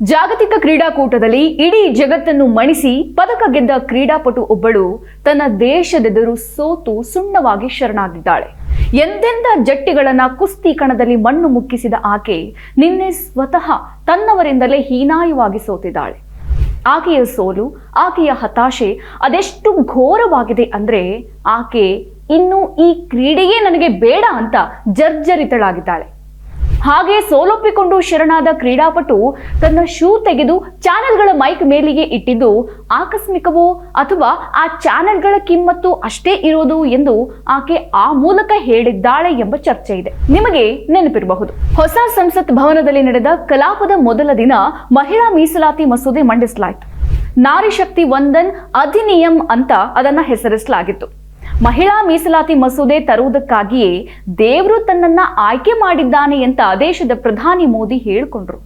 ಜಾಗತಿಕ ಕ್ರೀಡಾಕೂಟದಲ್ಲಿ ಇಡೀ ಜಗತ್ತನ್ನು ಮಣಿಸಿ ಪದಕ ಗೆದ್ದ ಕ್ರೀಡಾಪಟು ಒಬ್ಬಳು ತನ್ನ ದೇಶದೆದುರು ಸೋತು ಸುಣ್ಣವಾಗಿ ಶರಣಾಗಿದ್ದಾಳೆ. ಎಂದೆಂದ ಜಟ್ಟಿಗಳನ್ನ ಕುಸ್ತಿ ಕಣದಲ್ಲಿ ಮಣ್ಣು ಮುಕ್ಕಿಸಿದ ಆಕೆ ನಿನ್ನೆ ಸ್ವತಃ ತನ್ನವರಿಂದಲೇ ಹೀನಾಯವಾಗಿ ಸೋತಿದ್ದಾಳೆ. ಆಕೆಯ ಸೋಲು, ಆಕೆಯ ಹತಾಶೆ ಅದೆಷ್ಟು ಘೋರವಾಗಿದೆ ಅಂದ್ರೆ ಆಕೆ ಇನ್ನು ಈ ಕ್ರೀಡೆಯೇ ನನಗೆ ಬೇಡ ಅಂತ ಜರ್ಜರಿತಳಾಗಿದ್ದಾಳೆ. ಹಾಗೆ ಸೋಲೊಪ್ಪಿಕೊಂಡು ಶರಣಾದ ಕ್ರೀಡಾಪಟು ತನ್ನ ಶೂ ತೆಗೆದು ಚಾನೆಲ್ಗಳ ಮೈಕ್ ಮೇಲಿಗೆ ಇಟ್ಟಿದ್ದು, ಆಕಸ್ಮಿಕವೋ ಅಥವಾ ಆ ಚಾನೆಲ್ಗಳ ಕಿಮ್ಮತ್ತು ಅಷ್ಟೇ ಇರೋದು ಎಂದು ಆಕೆ ಆ ಮೂಲಕ ಹೇಳಿದ್ದಾಳೆ ಎಂಬ ಚರ್ಚೆ ಇದೆ. ನಿಮಗೆ ನೆನಪಿರಬಹುದು. ಹೊಸ ಸಂಸತ್ ಭವನದಲ್ಲಿ ನಡೆದ ಕಲಾಪದ ಮೊದಲ ದಿನ ಮಹಿಳಾ ಮೀಸಲಾತಿ ಮಸೂದೆ ಮಂಡಿಸಲಾಯಿತು. ನಾರಿ ಶಕ್ತಿ ವಂದನ್ ಅಧಿನಿಯಂ ಅಂತ ಅದನ್ನ ಹೆಸರಿಸಲಾಗಿತ್ತು. ಮಹಿಳಾ ಮೀಸಲಾತಿ ಮಸೂದೆ ತರುವುದಕ್ಕಾಗಿಯೇ ದೇವರು ತನ್ನನ್ನ ಆಯ್ಕೆ ಮಾಡಿದ್ದಾನೆ ಅಂತ ದೇಶದ ಪ್ರಧಾನಿ ಮೋದಿ ಹೇಳಿಕೊಂಡ್ರು.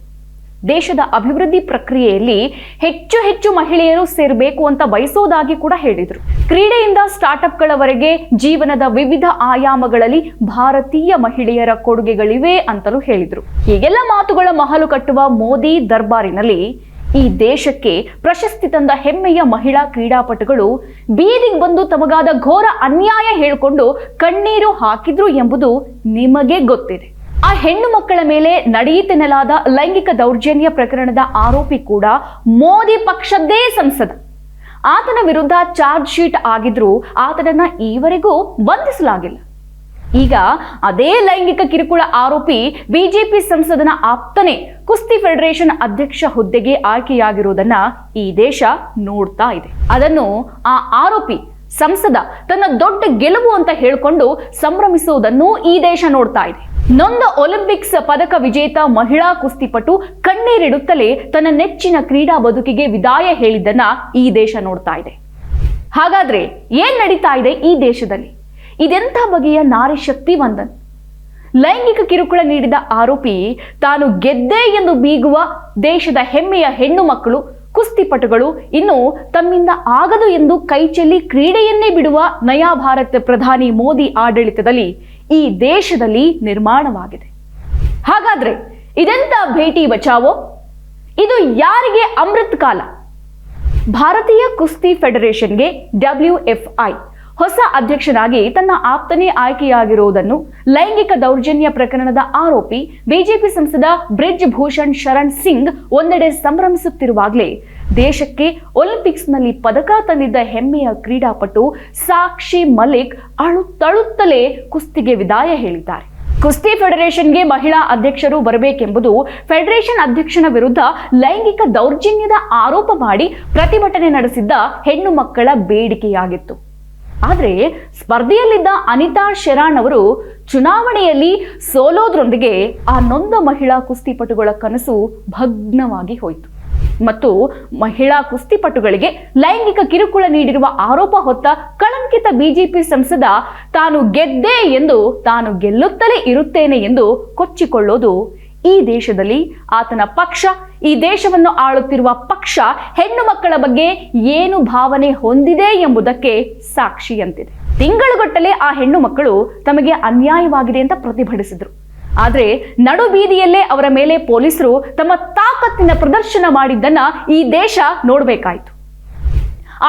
ದೇಶದ ಅಭಿವೃದ್ಧಿ ಪ್ರಕ್ರಿಯೆಯಲ್ಲಿ ಹೆಚ್ಚು ಹೆಚ್ಚು ಮಹಿಳೆಯರು ಸೇರಬೇಕು ಅಂತ ಬಯಸೋದಾಗಿ ಕೂಡ ಹೇಳಿದರು. ಕ್ರೀಡೆಯಿಂದ ಸ್ಟಾರ್ಟ್ಅಪ್ಗಳವರೆಗೆ ಜೀವನದ ವಿವಿಧ ಆಯಾಮಗಳಲ್ಲಿ ಭಾರತೀಯ ಮಹಿಳೆಯರ ಕೊಡುಗೆಗಳಿವೆ ಅಂತಲೂ ಹೇಳಿದರು. ಹೀಗೆಲ್ಲ ಮಾತುಗಳ ಮಹಲು ಕಟ್ಟುವ ಮೋದಿ ದರ್ಬಾರಿನಲ್ಲಿ ಈ ದೇಶಕ್ಕೆ ಪ್ರಶಸ್ತಿ ತಂದ ಹೆಮ್ಮೆಯ ಮಹಿಳಾ ಕ್ರೀಡಾಪಟುಗಳು ಬೀದಿಗೆ ಬಂದು ತಮಗಾದ ಘೋರ ಅನ್ಯಾಯ ಹೇಳಿಕೊಂಡು ಕಣ್ಣೀರು ಹಾಕಿದ್ರು ಎಂಬುದು ನಿಮಗೆ ಗೊತ್ತಿದೆ. ಆ ಹೆಣ್ಣು ಮಕ್ಕಳ ಮೇಲೆ ನಡೆಯಿತೆನ್ನಲಾದ ಲೈಂಗಿಕ ದೌರ್ಜನ್ಯ ಪ್ರಕರಣದ ಆರೋಪಿ ಕೂಡ ಮೋದಿ ಪಕ್ಷದ್ದೇ ಸಂಸದ. ಆತನ ವಿರುದ್ಧ ಚಾರ್ಜ್ ಶೀಟ್ ಆಗಿದ್ರೂ ಆತನನ್ನ ಈವರೆಗೂ ಬಂಧಿಸಲಾಗಿಲ್ಲ. ಈಗ ಅದೇ ಲೈಂಗಿಕ ಕಿರುಕುಳ ಆರೋಪಿ ಬಿಜೆಪಿ ಸಂಸದನ ಆಪ್ತನೇ ಕುಸ್ತಿ ಫೆಡರೇಷನ್ ಅಧ್ಯಕ್ಷ ಹುದ್ದೆಗೆ ಆಯ್ಕೆಯಾಗಿರುವುದನ್ನ ಈ ದೇಶ ನೋಡ್ತಾ ಇದೆ. ಅದನ್ನು ಆ ಆರೋಪಿ ಸಂಸದ ತನ್ನ ದೊಡ್ಡ ಗೆಲುವು ಅಂತ ಹೇಳಿಕೊಂಡು ಸಂಭ್ರಮಿಸುವುದನ್ನು ಈ ದೇಶ ನೋಡ್ತಾ ಇದೆ. ನೊಂದ ಒಲಿಂಪಿಕ್ಸ್ ಪದಕ ವಿಜೇತ ಮಹಿಳಾ ಕುಸ್ತಿಪಟು ಕಣ್ಣೀರಿಡುತ್ತಲೇ ತನ್ನ ನೆಚ್ಚಿನ ಕ್ರೀಡಾ ಬದುಕಿಗೆ ವಿದಾಯ ಹೇಳಿದ್ದನ್ನ ಈ ದೇಶ ನೋಡ್ತಾ ಇದೆ. ಹಾಗಾದ್ರೆ ಏನ್ ನಡೀತಾ ಇದೆ ಈ ದೇಶದಲ್ಲಿ? ಇದೆಂಥ ಬಗೆಯ ನಾರಿ ಶಕ್ತಿ ವಂದನ್? ಲೈಂಗಿಕ ಕಿರುಕುಳ ನೀಡಿದ ಆರೋಪಿ ತಾನು ಗೆದ್ದೆ ಎಂದು ಬೀಗುವ ದೇಶದ ಹೆಮ್ಮೆಯ ಹೆಣ್ಣು ಮಕ್ಕಳು, ಕುಸ್ತಿಪಟುಗಳು ಇನ್ನು ತಮ್ಮಿಂದ ಆಗದು ಎಂದು ಕೈಚೆಲ್ಲಿ ಕ್ರೀಡೆಯನ್ನೇ ಬಿಡುವ ನಯಾ ಭಾರತ ಪ್ರಧಾನಿ ಮೋದಿ ಆಡಳಿತದಲ್ಲಿ ಈ ದೇಶದಲ್ಲಿ ನಿರ್ಮಾಣವಾಗಿದೆ. ಹಾಗಾದ್ರೆ ಇದೆಂತ ಭೇಟಿ ಬಚಾವೋ? ಇದು ಯಾರಿಗೆ ಅಮೃತ್ ಕಾಲ? ಭಾರತೀಯ ಕುಸ್ತಿ ಫೆಡರೇಷನ್ಗೆ ಡಬ್ಲ್ಯೂಎಫ್ಐ ಹೊಸ ಅಧ್ಯಕ್ಷರಾಗಿ ತನ್ನ ಆಪ್ತನೇ ಆಯ್ಕೆಯಾಗಿರುವುದನ್ನು ಲೈಂಗಿಕ ದೌರ್ಜನ್ಯ ಪ್ರಕರಣದ ಆರೋಪಿ ಬಿಜೆಪಿ ಸಂಸದ ಬ್ರಿಜ್ ಭೂಷಣ್ ಶರಣ್ ಸಿಂಗ್ ಒಂದೆಡೆ ಸಂಭ್ರಮಿಸುತ್ತಿರುವಾಗಲೇ ದೇಶಕ್ಕೆ ಒಲಿಂಪಿಕ್ಸ್ನಲ್ಲಿ ಪದಕ ತಂದಿದ್ದ ಹೆಮ್ಮೆಯ ಕ್ರೀಡಾಪಟು ಸಾಕ್ಷಿ ಮಲಿಕ್ ಅಳುತ್ತಳುತ್ತಲೇ ಕುಸ್ತಿಗೆ ವಿದಾಯ ಹೇಳಿದ್ದಾರೆ. ಕುಸ್ತಿ ಫೆಡರೇಷನ್ಗೆ ಮಹಿಳಾ ಅಧ್ಯಕ್ಷರು ಬರಬೇಕೆಂಬುದು ಫೆಡರೇಷನ್ ಅಧ್ಯಕ್ಷನ ವಿರುದ್ಧ ಲೈಂಗಿಕ ದೌರ್ಜನ್ಯದ ಆರೋಪ ಮಾಡಿ ಪ್ರತಿಭಟನೆ ನಡೆಸಿದ್ದ ಹೆಣ್ಣು ಮಕ್ಕಳ ಬೇಡಿಕೆಯಾಗಿತ್ತು. ಆದರೆ ಸ್ಪರ್ಧೆಯಲ್ಲಿದ್ದ ಅನಿತಾ ಶೆರಾಣ್ ಅವರು ಚುನಾವಣೆಯಲ್ಲಿ ಸೋಲೋದ್ರೊಂದಿಗೆ ಆ ನೊಂದ ಮಹಿಳಾ ಕುಸ್ತಿಪಟುಗಳ ಕನಸು ಭಗ್ನವಾಗಿ ಹೋಯಿತು. ಮತ್ತು ಮಹಿಳಾ ಕುಸ್ತಿಪಟುಗಳಿಗೆ ಲೈಂಗಿಕ ಕಿರುಕುಳ ನೀಡಿರುವ ಆರೋಪ ಹೊತ್ತ ಕಳಂಕಿತ ಬಿಜೆಪಿ ಸಂಸದ ತಾನು ಗೆದ್ದೆ ಎಂದು ತಾನು ಗೆಲ್ಲುತ್ತಲೇ ಇರುತ್ತೇನೆ ಎಂದು ಕೊಚ್ಚಿಕೊಳ್ಳೋದು ಈ ದೇಶದಲ್ಲಿ ಆತನ ಪಕ್ಷ, ಈ ದೇಶವನ್ನು ಆಳುತ್ತಿರುವ ಪಕ್ಷ ಹೆಣ್ಣು ಮಕ್ಕಳ ಬಗ್ಗೆ ಏನು ಭಾವನೆ ಹೊಂದಿದೆ ಎಂಬುದಕ್ಕೆ ಸಾಕ್ಷಿಯಂತಿದೆ. ತಿಂಗಳುಗಟ್ಟಲೆ ಆ ಹೆಣ್ಣು ಮಕ್ಕಳು ತಮಗೆ ಅನ್ಯಾಯವಾಗಿದೆ ಅಂತ ಪ್ರತಿಭಟಿಸಿದ್ರು. ಆದ್ರೆ ನಡು ಬೀದಿಯಲ್ಲೇ ಅವರ ಮೇಲೆ ಪೊಲೀಸರು ತಮ್ಮ ತಾಕತ್ತಿನ ಪ್ರದರ್ಶನ ಮಾಡಿದ್ದನ್ನ ಈ ದೇಶ ನೋಡಬೇಕಾಯಿತು.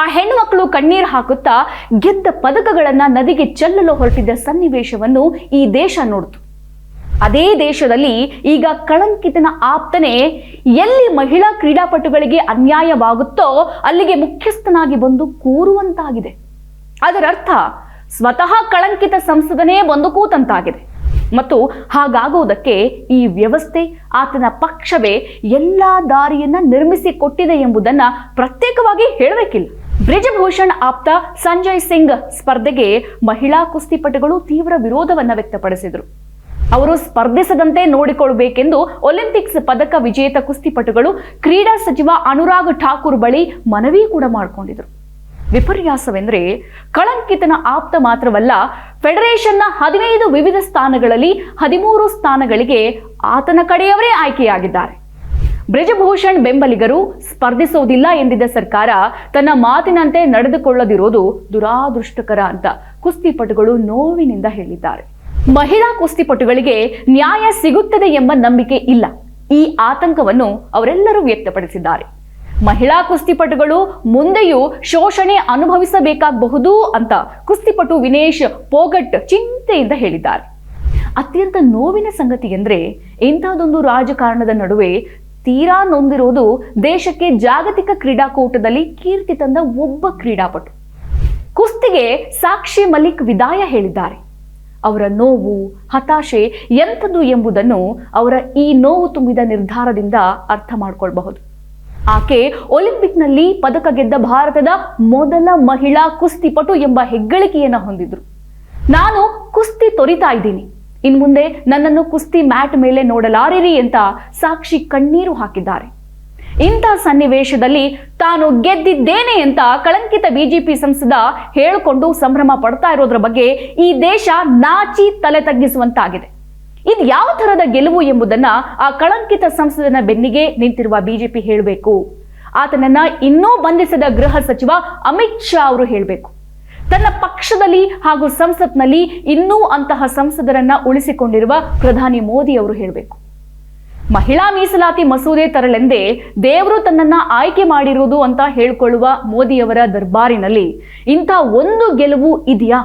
ಆ ಹೆಣ್ಣು ಮಕ್ಕಳು ಕಣ್ಣೀರು ಹಾಕುತ್ತಾ ಗೆದ್ದ ಪದಕಗಳನ್ನ ನದಿಗೆ ಚೆಲ್ಲಲು ಹೊರಟಿದ್ದ ಸನ್ನಿವೇಶವನ್ನು ಈ ದೇಶ ನೋಡಿತು. ಅದೇ ದೇಶದಲ್ಲಿ ಈಗ ಕಳಂಕಿತನ ಆಪ್ತನೇ ಎಲ್ಲಿ ಮಹಿಳಾ ಕ್ರೀಡಾಪಟುಗಳಿಗೆ ಅನ್ಯಾಯವಾಗುತ್ತೋ ಅಲ್ಲಿಗೆ ಮುಖ್ಯಸ್ಥನಾಗಿ ಬಂದು ಕೂರುವಂತಾಗಿದೆ. ಅದರರ್ಥ ಸ್ವತಃ ಕಳಂಕಿತ ಸಂಸದನೇ ಬಂದು ಕೂತಂತಾಗಿದೆ. ಮತ್ತು ಹಾಗಾಗುವುದಕ್ಕೆ ಈ ವ್ಯವಸ್ಥೆ ಆತನ ಪಕ್ಷವೇ ಎಲ್ಲ ದಾರಿಯನ್ನ ನಿರ್ಮಿಸಿ ಕೊಟ್ಟಿದೆ ಎಂಬುದನ್ನ ಪ್ರತ್ಯೇಕವಾಗಿ ಹೇಳಬೇಕಿಲ್ಲ. ಬ್ರಿಜಭೂಷಣ್ ಆಪ್ತ ಸಂಜಯ್ ಸಿಂಗ್ ಸ್ಪರ್ಧೆಗೆ ಮಹಿಳಾ ಕುಸ್ತಿಪಟುಗಳು ತೀವ್ರ ವಿರೋಧವನ್ನ ವ್ಯಕ್ತಪಡಿಸಿದರು. ಅವರು ಸ್ಪರ್ಧಿಸದಂತೆ ನೋಡಿಕೊಳ್ಳಬೇಕೆಂದು ಒಲಿಂಪಿಕ್ಸ್ ಪದಕ ವಿಜೇತ ಕುಸ್ತಿಪಟುಗಳು ಕ್ರೀಡಾ ಸಚಿವ ಅನುರಾಗ್ ಠಾಕೂರ್ ಬಳಿ ಮನವಿ ಕೂಡ ಮಾಡಿಕೊಂಡಿದ್ರು. ವಿಪರ್ಯಾಸವೆಂದರೆ ಕಳಂಕಿತನ ಆಪ್ತ ಮಾತ್ರವಲ್ಲ, ಫೆಡರೇಷನ್ನ ಹದಿನೈದು ವಿವಿಧ ಸ್ಥಾನಗಳಲ್ಲಿ ಹದಿಮೂರು ಸ್ಥಾನಗಳಿಗೆ ಆತನ ಕಡೆಯವರೇ ಆಯ್ಕೆಯಾಗಿದ್ದಾರೆ. ಬ್ರಿಜಭೂಷಣ್ ಬೆಂಬಲಿಗರು ಸ್ಪರ್ಧಿಸೋದಿಲ್ಲ ಎಂದಿದ್ದ ಸರ್ಕಾರ ತನ್ನ ಮಾತಿನಂತೆ ನಡೆದುಕೊಳ್ಳದಿರೋದು ದುರಾದೃಷ್ಟಕರ ಅಂತ ಕುಸ್ತಿಪಟುಗಳು ನೋವಿನಿಂದ ಹೇಳಿದ್ದಾರೆ. ಮಹಿಳಾ ಕುಸ್ತಿಪಟುಗಳಿಗೆ ನ್ಯಾಯ ಸಿಗುತ್ತದೆ ಎಂಬ ನಂಬಿಕೆ ಇಲ್ಲ. ಈ ಆತಂಕವನ್ನು ಅವರೆಲ್ಲರೂ ವ್ಯಕ್ತಪಡಿಸಿದ್ದಾರೆ. ಮಹಿಳಾ ಕುಸ್ತಿಪಟುಗಳು ಮುಂದೆಯೂ ಶೋಷಣೆ ಅನುಭವಿಸಬೇಕಾಗಬಹುದು ಅಂತ ಕುಸ್ತಿಪಟು ವಿನೇಶ್ ಪೋಗಟ್ ಚಿಂತೆಯಿಂದ ಹೇಳಿದ್ದಾರೆ. ಅತ್ಯಂತ ನೋವಿನ ಸಂಗತಿ ಎಂದರೆ ಇಂಥದೊಂದು ರಾಜಕಾರಣದ ನಡುವೆ ತೀರಾ ನೊಂದಿರುವುದು ದೇಶಕ್ಕೆ ಜಾಗತಿಕ ಕ್ರೀಡಾಕೂಟದಲ್ಲಿ ಕೀರ್ತಿ ತಂದ ಒಬ್ಬ ಕ್ರೀಡಾಪಟು. ಕುಸ್ತಿಗೆ ಸಾಕ್ಷಿ ಮಲಿಕ್ ವಿದಾಯ ಹೇಳಿದ್ದಾರೆ. ಅವರ ನೋವು, ಹತಾಶೆ ಎಂಥದ್ದು ಎಂಬುದನ್ನು ಅವರ ಈ ನೋವು ತುಂಬಿದ ನಿರ್ಧಾರದಿಂದ ಅರ್ಥ ಮಾಡಿಕೊಳ್ಬಹುದು. ಆಕೆ ಒಲಿಂಪಿಕ್ನಲ್ಲಿ ಪದಕ ಗೆದ್ದ ಭಾರತದ ಮೊದಲ ಮಹಿಳಾ ಕುಸ್ತಿಪಟು ಎಂಬ ಹೆಗ್ಗಳಿಕೆಯನ್ನು ಹೊಂದಿದ್ರು. ನಾನು ಕುಸ್ತಿ ತೊರಿತಾ ಇದ್ದೀನಿ. ಇನ್ಮುಂದೆ ನನ್ನನ್ನು ಕುಸ್ತಿ ಮ್ಯಾಟ್ ಮೇಲೆ ನೋಡಲಾರಿರಿ ಅಂತ ಸಾಕ್ಷಿ ಕಣ್ಣೀರು ಹಾಕಿದ್ದಾರೆ. ಇಂಥ ಸನ್ನಿವೇಶದಲ್ಲಿ ತಾನು ಗೆದ್ದಿದ್ದೇನೆ ಅಂತ ಕಳಂಕಿತ ಬಿಜೆಪಿ ಸಂಸದ ಹೇಳಿಕೊಂಡು ಸಂಭ್ರಮ ಪಡ್ತಾ ಇರೋದ್ರ ಬಗ್ಗೆ ಈ ದೇಶ ನಾಚಿ ತಲೆ ತಗ್ಗಿಸುವಂತಾಗಿದೆ. ಇದು ಯಾವ ತರದ ಗೆಲುವು ಎಂಬುದನ್ನ ಆ ಕಳಂಕಿತ ಸಂಸದನ ಬೆನ್ನಿಗೆ ನಿಂತಿರುವ ಬಿಜೆಪಿ ಹೇಳಬೇಕು. ಆತನನ್ನ ಇನ್ನೂ ಬಂಧಿಸಿದ ಗೃಹ ಸಚಿವ ಅಮಿತ್ ಶಾ ಅವರು ಹೇಳಬೇಕು. ತನ್ನ ಪಕ್ಷದಲ್ಲಿ ಹಾಗೂ ಸಂಸತ್ನಲ್ಲಿ ಇನ್ನೂ ಅಂತಹ ಸಂಸದರನ್ನ ಉಳಿಸಿಕೊಂಡಿರುವ ಪ್ರಧಾನಿ ಮೋದಿ ಅವರು ಹೇಳಬೇಕು. ಮಹಿಳಾ ಮೀಸಲಾತಿ ಮಸೂದೆ ತರಲೆಂದೇ ದೇವರು ತನ್ನನ್ನ ಆಯ್ಕೆ ಮಾಡಿರುವುದು ಅಂತ ಹೇಳಿಕೊಳ್ಳುವ ಮೋದಿಯವರ ದರ್ಬಾರಿನಲ್ಲಿ ಇಂಥ ಒಂದು ಗೆಲುವು ಇದೆಯಾ?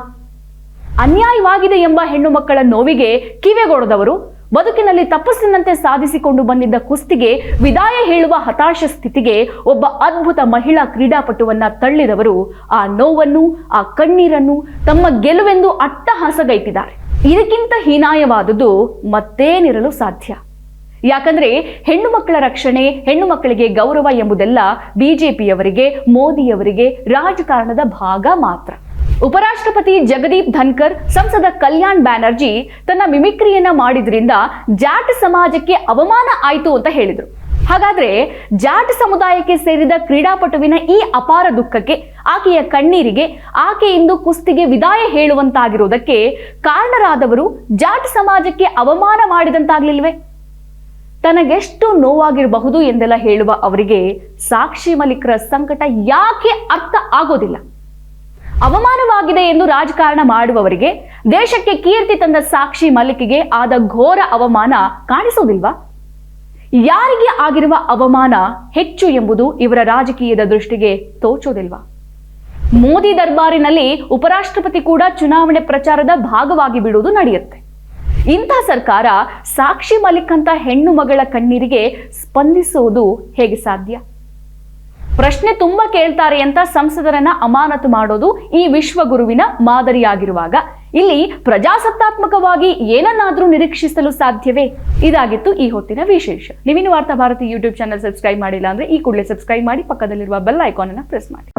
ಅನ್ಯಾಯವಾಗಿದೆ ಎಂಬ ಹೆಣ್ಣು ಮಕ್ಕಳ ನೋವಿಗೆ ಕಿವೆಗೊಡದವರು, ಬದುಕಿನಲ್ಲಿ ತಪಸ್ಸಿನಂತೆ ಸಾಧಿಸಿಕೊಂಡು ಬಂದಿದ್ದ ಕುಸ್ತಿಗೆ ವಿದಾಯ ಹೇಳುವ ಹತಾಶ ಸ್ಥಿತಿಗೆ ಒಬ್ಬ ಅದ್ಭುತ ಮಹಿಳಾ ಕ್ರೀಡಾಪಟುವನ್ನ ತಳ್ಳಿದವರು, ಆ ನೋವನ್ನು, ಆ ಕಣ್ಣೀರನ್ನು ತಮ್ಮ ಗೆಲುವೆಂದು ಅಟ್ಟಹಾಸಗೈತಿದ್ದಾರೆ. ಇದಕ್ಕಿಂತ ಹೀನಾಯವಾದುದು ಮತ್ತೇನಿರಲು ಸಾಧ್ಯ? ಯಾಕಂದ್ರೆ ಹೆಣ್ಣು ಮಕ್ಕಳ ರಕ್ಷಣೆ, ಹೆಣ್ಣು ಮಕ್ಕಳಿಗೆ ಗೌರವ ಎಂಬುದೆಲ್ಲ ಬಿಜೆಪಿಯವರಿಗೆ, ಮೋದಿಯವರಿಗೆ ರಾಜಕಾರಣದ ಭಾಗ ಮಾತ್ರ. ಉಪರಾಷ್ಟ್ರಪತಿ ಜಗದೀಪ್ ಧನ್ಕರ್, ಸಂಸದ ಕಲ್ಯಾಣ್ ಬ್ಯಾನರ್ಜಿ ತನ್ನ ಮಿಮಿಕ್ರಿಯನ್ನ ಮಾಡಿದ್ರಿಂದ ಜಾಟ್ ಸಮಾಜಕ್ಕೆ ಅವಮಾನ ಆಯಿತು ಅಂತ ಹೇಳಿದರು. ಹಾಗಾದ್ರೆ ಜಾಟ್ ಸಮುದಾಯಕ್ಕೆ ಸೇರಿದ ಕ್ರೀಡಾಪಟುವಿನ ಈ ಅಪಾರ ದುಃಖಕ್ಕೆ ಆಕೆಯ ಕಣ್ಣೀರಿಗೆ ಆಕೆ ಇಂದು ಕುಸ್ತಿಗೆ ವಿದಾಯ ಹೇಳುವಂತಾಗಿರುವುದಕ್ಕೆ ಕಾರಣರಾದವರು ಜಾಟ್ ಸಮಾಜಕ್ಕೆ ಅವಮಾನ ಮಾಡಿದಂತಾಗ್ಲಿಲ್ವೇ? ತನಗೆಷ್ಟು ನೋವಾಗಿರಬಹುದು ಎಂದೆಲ್ಲ ಹೇಳುವ ಅವರಿಗೆ ಸಾಕ್ಷಿ ಮಲಿಕ್ರ ಸಂಕಟ ಯಾಕೆ ಅರ್ಥ ಆಗೋದಿಲ್ಲ. ಅವಮಾನವಾಗಿದೆ ಎಂದು ರಾಜಕಾರಣ ಮಾಡುವವರಿಗೆ ದೇಶಕ್ಕೆ ಕೀರ್ತಿ ತಂದ ಸಾಕ್ಷಿ ಮಲಿಕಿಗೆ ಆದ ಘೋರ ಅವಮಾನ ಕಾಣಿಸೋದಿಲ್ವಾ? ಯಾರಿಗೆ ಆಗಿರುವ ಅವಮಾನ ಹೆಚ್ಚು ಎಂಬುದು ಇವರ ರಾಜಕೀಯದ ದೃಷ್ಟಿಗೆ ತೋಚೋದಿಲ್ವಾ? ಮೋದಿ ದರ್ಬಾರಿನಲ್ಲಿ ಉಪರಾಷ್ಟ್ರಪತಿ ಕೂಡ ಚುನಾವಣೆ ಪ್ರಚಾರದ ಭಾಗವಾಗಿ ಬಿಡುವುದು ನಡೆಯುತ್ತೆ. ಇಂಥ ಸರ್ಕಾರ ಸಾಕ್ಷಿ ಮಲಿಕ್ ಅಂತ ಹೆಣ್ಣು ಮಗಳ ಕಣ್ಣೀರಿಗೆ ಸ್ಪಂದಿಸುವುದು ಹೇಗೆ ಸಾಧ್ಯ? ಪ್ರಶ್ನೆ ತುಂಬಾ ಕೇಳ್ತಾರೆ ಅಂತ ಸಂಸದರನ್ನ ಅಮಾನತು ಮಾಡೋದು ಈ ವಿಶ್ವಗುರುವಿನ ಮಾದರಿಯಾಗಿರುವಾಗ. ಇಲ್ಲಿ ಪ್ರಜಾಸತ್ತಾತ್ಮಕವಾಗಿ ಏನನ್ನಾದ್ರೂ ನಿರೀಕ್ಷಿಸಲು ಸಾಧ್ಯವೇ? ಇದಾಗಿತ್ತು ಈ ಹೊತ್ತಿನ ವಿಶೇಷ. ನಿವಿನ ವಾರ್ತಾ ಭಾರತಿ ಯೂಟ್ಯೂಬ್ ಚಾನಲ್ ಸಬ್ಸ್ಕ್ರೈಬ್ ಮಾಡಿಲ್ಲ ಅಂದ್ರೆ ಈ ಕೂಡಲೇ ಸಬ್ಸ್ಕ್ರೈಬ್ ಮಾಡಿ, ಪಕ್ಕದಲ್ಲಿರುವ ಬೆಲ್ ಐಕಾನ್ ಅನ್ನ ಪ್ರೆಸ್ ಮಾಡಿ.